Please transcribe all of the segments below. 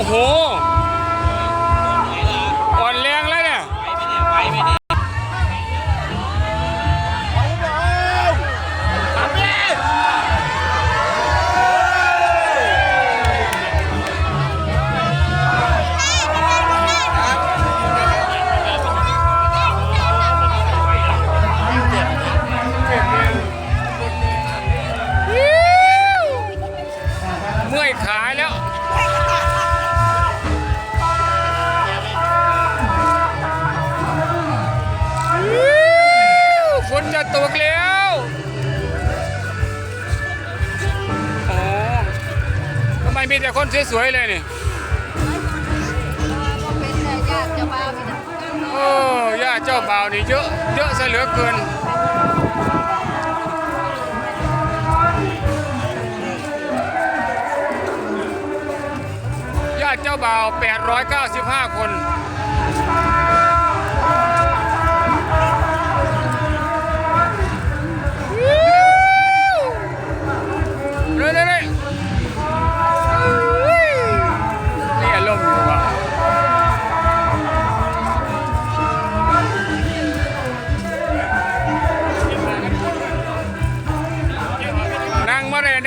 โอ้โห ไมมีแต่คนสวยๆเลยนี่เป็นแต่ญาติเจ้าบ่าวนี่นะโอ้ยาเจ้าบ่าวนี่เยอะเยอะซะเหลือเกินญาติเจ้าบ่าว895 คน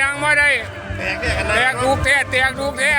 นั่งมาได้นั่งมาได้แตกเนี่ยกันแตนะกดูกแท้แตกดูกแท้